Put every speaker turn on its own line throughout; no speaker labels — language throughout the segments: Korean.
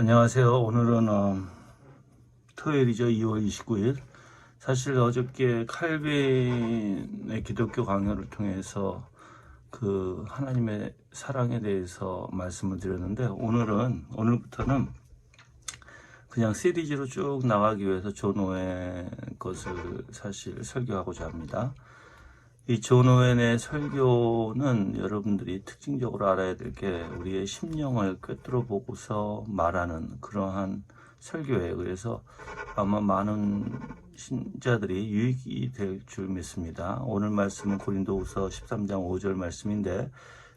안녕하세요. 오늘은 어, 토요일이죠. 2월 29일. 사실 어저께 칼빈의 기독교 강연을 통해서 그 하나님의 사랑에 대해서 말씀을 드렸는데 오늘은 오늘부터는 그냥 시리즈로 쭉 나가기 위해서 존 오웬 것을 사실 설교하고자 합니다. 이 존 오웬의 설교는 여러분들이 특징적으로 알아야 될 게 우리의 심령을 꿰뚫어 보고서 말하는 그러한 설교예요. 그래서 아마 많은 신자들이 유익이 될 줄 믿습니다. 오늘 말씀은 고린도후서 13장 5절 말씀인데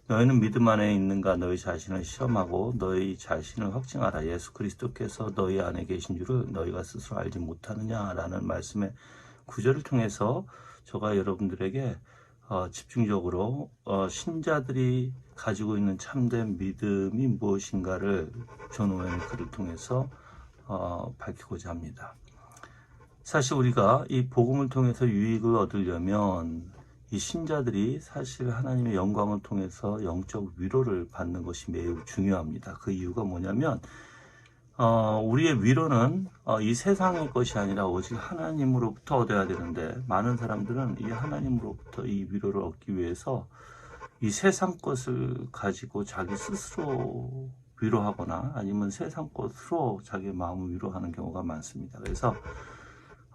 너희는 믿음 안에 있는가 너희 자신을 시험하고 너희 자신을 확증하라 예수 그리스도께서 너희 안에 계신 줄을 너희가 스스로 알지 못하느냐라는 말씀의 구절을 통해서 저가 여러분들에게 어, 집중적으로 어, 신자들이 가지고 있는 참된 믿음이 무엇인가를 존 오웬의 글을 통해서 어, 밝히고자 합니다. 사실 우리가 이 복음을 통해서 유익을 얻으려면 이 신자들이 사실 하나님의 영광을 통해서 영적 위로를 받는 것이 매우 중요합니다. 그 이유가 뭐냐면 어, 우리의 위로는 어, 이 세상의 것이 아니라 오직 하나님으로부터 얻어야 되는데 많은 사람들은 이 하나님으로부터 이 위로를 얻기 위해서 이 세상 것을 가지고 자기 스스로 위로하거나 아니면 세상 것으로 자기 마음을 위로하는 경우가 많습니다. 그래서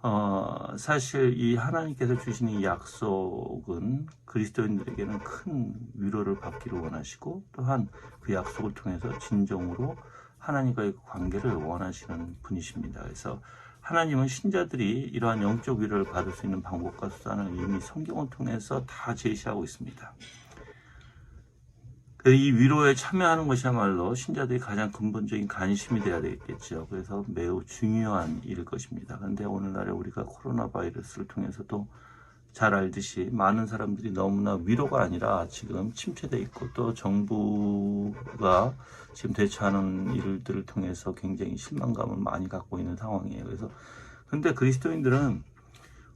어, 사실 이 하나님께서 주신 이 약속은 그리스도인들에게는 큰 위로를 받기를 원하시고 또한 그 약속을 통해서 진정으로 하나님과의 그 관계를 원하시는 분이십니다. 그래서 하나님은 신자들이 이러한 영적 위로를 받을 수 있는 방법과 수단을 이미 성경을 통해서 다 제시하고 있습니다. 그이 위로에 참여하는 것이야말로 신자들이 가장 근본적인 관심이 되어야 되겠죠. 그래서 매우 중요한 일일 것입니다. 그런데 오늘날에 우리가 코로나 바이러스를 통해서도 잘 알듯이 많은 사람들이 너무나 위로가 아니라 지금 침체돼 있고 또 정부가 지금 대처하는 일들을 통해서 굉장히 실망감을 많이 갖고 있는 상황이에요. 그래서 근데 그리스도인들은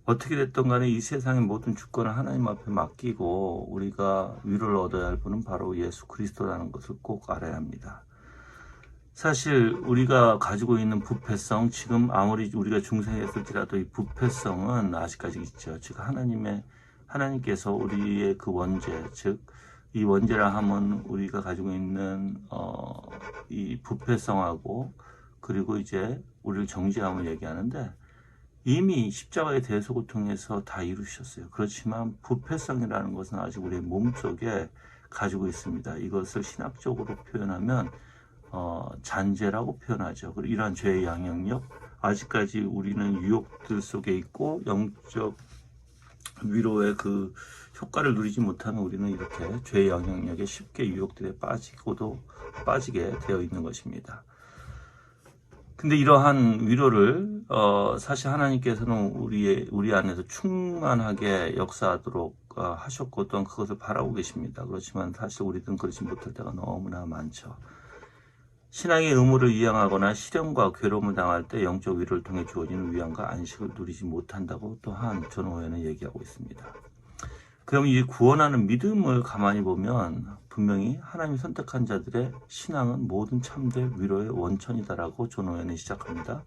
어떻게 됐든 간에 이 세상의 모든 주권을 하나님 앞에 맡기고 우리가 위로를 얻어야 할 분은 바로 예수 그리스도라는 것을 꼭 알아야 합니다. 사실 우리가 가지고 있는 부패성 지금 아무리 우리가 중생했을지라도 이 부패성은 아직까지 있죠. 즉 하나님의 하나님께서 우리의 그 원죄 즉 이 원죄라 하면 우리가 가지고 있는 어, 이 부패성하고 그리고 이제 우리를 정죄함을 얘기하는데 이미 십자가의 대속을 통해서 다 이루셨어요. 그렇지만 부패성이라는 것은 아직 우리의 몸속에 가지고 있습니다. 이것을 신학적으로 표현하면 어, 잔재라고 표현하죠. 그리고 이러한 죄의 양형력 아직까지 우리는 유혹들 속에 있고 영적 위로의 그 효과를 누리지 못하면 우리는 이렇게 죄의 영향력에 쉽게 유혹들에 빠지고도 빠지게 되어 있는 것입니다. 근데 이러한 위로를 어, 사실 하나님께서는 우리의 우리 안에서 충만하게 역사하도록 어, 하셨고 또한 그것을 바라고 계십니다. 그렇지만 사실 우리들은 그렇지 못할 때가 너무나 많죠. 신앙의 의무를 이행하거나 시련과 괴로움을 당할 때 영적 위로를 통해 주어지는 위안과 안식을 누리지 못한다고 또한 전호회는 얘기하고 있습니다. 그럼 이 구원하는 믿음을 가만히 보면 분명히 하나님 선택한 자들의 신앙은 모든 참된 위로의 원천이다라고 존오회는 시작합니다.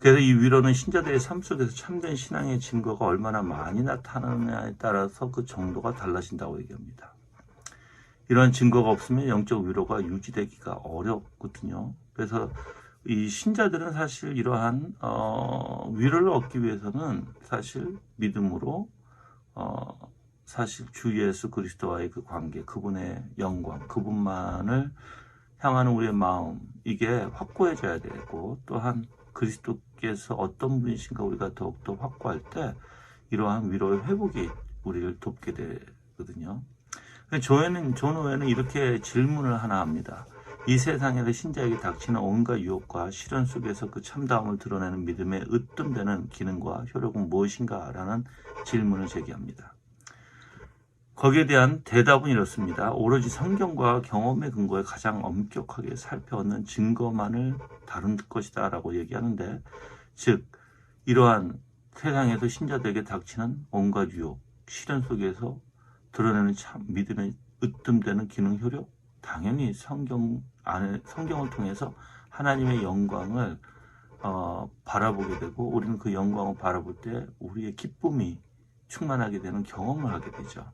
그래서 이 위로는 신자들의 삶 속에서 참된 신앙의 증거가 얼마나 많이 나타나느냐에 따라서 그 정도가 달라진다고 얘기합니다. 이러한 증거가 없으면 영적 위로가 유지되기가 어렵거든요. 그래서 이 신자들은 사실 이러한 어, 위로를 얻기 위해서는 사실 믿음으로 어, 사실 주 예수 그리스도와의 그 관계, 그분의 영광, 그분만을 향하는 우리의 마음 이게 확고해져야 되고 또한 그리스도께서 어떤 분이신가 우리가 더욱더 확고할 때 이러한 위로의 회복이 우리를 돕게 되거든요. 조회는 존호회는 이렇게 질문을 하나 합니다. 이 세상에서 신자에게 닥치는 온갖 유혹과 시련 속에서 그 참다움을 드러내는 믿음의 으뜸되는 기능과 효력은 무엇인가? 라는 질문을 제기합니다. 거기에 대한 대답은 이렇습니다. 오로지 성경과 경험의 근거에 가장 엄격하게 살펴오는 증거만을 다룬 것이다 라고 얘기하는데 즉 이러한 세상에서 신자들에게 닥치는 온갖 유혹, 시련 속에서 드러내는 참 믿음의 으뜸되는 기능 효력 당연히 성경 안에 성경을 통해서 하나님의 영광을 어, 바라보게 되고 우리는 그 영광을 바라볼 때 우리의 기쁨이 충만하게 되는 경험을 하게 되죠.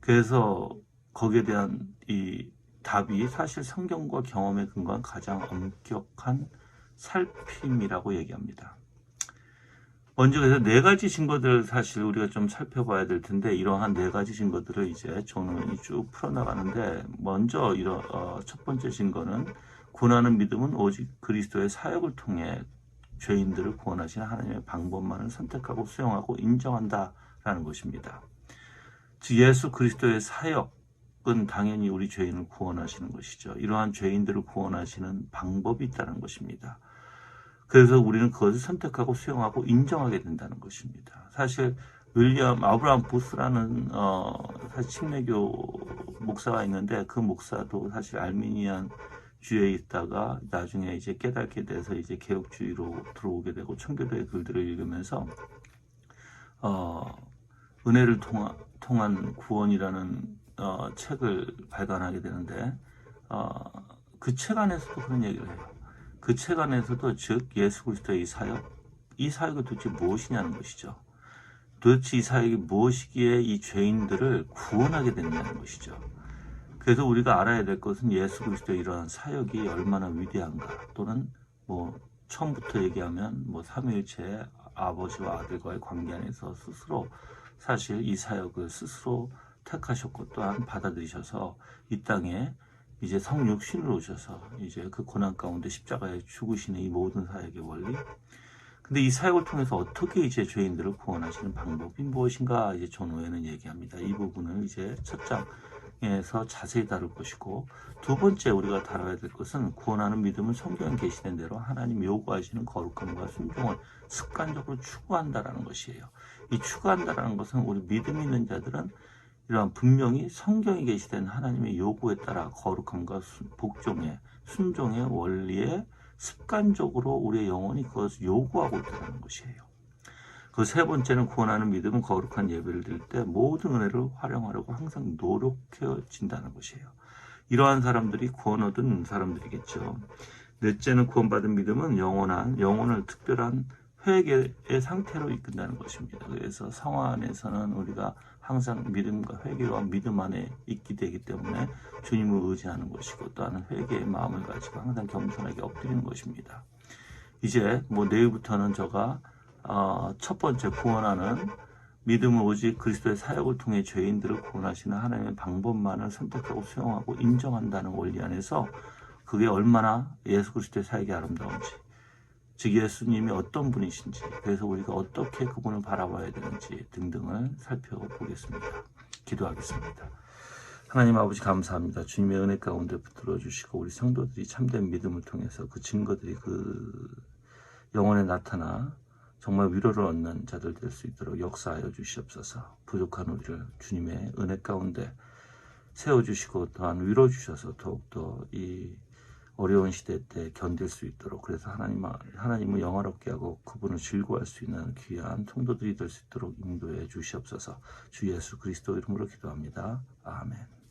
그래서 거기에 대한 이 답이 사실 성경과 경험에 근거한 가장 엄격한 살핌이라고 얘기합니다. 먼저 그래서 네 가지 증거들을 사실 우리가 좀 살펴봐야 될 텐데 이러한 네 가지 증거들을 이제 저는 쭉 풀어나가는데 먼저 이러, 어, 첫 번째 증거는 구원하는 믿음은 오직 그리스도의 사역을 통해 죄인들을 구원하시는 하나님의 방법만을 선택하고 수용하고 인정한다라는 것입니다. 즉 예수 그리스도의 사역은 당연히 우리 죄인을 구원하시는 것이죠. 이러한 죄인들을 구원하시는 방법이 있다는 것입니다. 그래서 우리는 그것을 선택하고 수용하고 인정하게 된다는 것입니다. 사실 윌리엄 아브라함 보스라는 어 사실 침례교 목사가 있는데 그 목사도 사실 알미니안 주에 있다가 나중에 이제 깨닫게 돼서 이제 개혁주의로 들어오게 되고 청교도의 글들을 읽으면서 어 은혜를 통한, 통한 구원이라는 어, 책을 발간하게 되는데 어, 그 책 안에서도 그런 얘기를 해요. 그책 안에서도 즉 예수 그리스도의 이 사역, 이 사역이 도대체 무엇이냐는 것이죠. 도대체 이 사역이 무엇이기에 이 죄인들을 구원하게 됐냐는 것이죠. 그래서 우리가 알아야 될 것은 예수 그리스도의 이러한 사역이 얼마나 위대한가 또는 뭐 처음부터 얘기하면 뭐 삼위일체 아버지와 아들과의 관계 안에서 스스로 사실 이 사역을 스스로 택하셨고 또한 받아들이셔서 이 땅에 이제 성육신으로 오셔서 이제 그 고난 가운데 십자가에 죽으시는 이 모든 사역의 원리. 근데 이 사역을 통해서 어떻게 이제 죄인들을 구원하시는 방법이 무엇인가 이제 전후에는 얘기합니다. 이 부분을 이제 첫 장에서 자세히 다룰 것이고 두 번째 우리가 다뤄야 될 것은 구원하는 믿음은 성경에 계시된 대로 하나님 요구하시는 거룩함과 순종을 습관적으로 추구한다라는 것이에요. 이 추구한다라는 것은 우리 믿음 있는 자들은 이러한 분명히 성경에 계시된 하나님의 요구에 따라 거룩함과 복종의 순종의 원리에 습관적으로 우리의 영혼이 그것을 요구하고 있다는 것이에요. 그 세 번째는 구원하는 믿음은 거룩한 예배를 드릴 때 모든 은혜를 활용하려고 항상 노력해진다는 것이에요. 이러한 사람들이 구원 얻은 사람들이겠죠. 넷째는 구원받은 믿음은 영원한 영혼을 특별한 회개의 상태로 이끈다는 것입니다. 그래서 성화 안에서는 우리가 항상 믿음과 회개와 믿음 안에 있게 되기 때문에 주님을 의지하는 것이고 또한 회개의 마음을 가지고 항상 겸손하게 엎드리는 것입니다. 이제 뭐 내일부터는 저가 어, 첫 번째 구원하는 믿음은 오직 그리스도의 사역을 통해 죄인들을 구원하시는 하나님의 방법만을 선택하고 수용하고 인정한다는 원리 안에서 그게 얼마나 예수 그리스도의 사역이 아름다운지 즉 예수님이 어떤 분이신지 그래서 우리가 어떻게 그분을 바라봐야 되는지 등등을 살펴보겠습니다. 기도하겠습니다. 하나님 아버지 감사합니다. 주님의 은혜 가운데 붙들어 주시고 우리 성도들이 참된 믿음을 통해서 그 증거들이 그 영혼에 나타나 정말 위로를 얻는 자들 될 수 있도록 역사하여 주시옵소서. 부족한 우리를 주님의 은혜 가운데 세워 주시고 또한 위로 주셔서 더욱더 이 어려운 시대 때 견딜 수 있도록 그래서 하나님 하나님을 영화롭게 하고 그분을 즐거워할 수 있는 귀한 통도들이 될 수 있도록 인도해 주시옵소서. 주 예수 그리스도 이름으로 기도합니다. 아멘.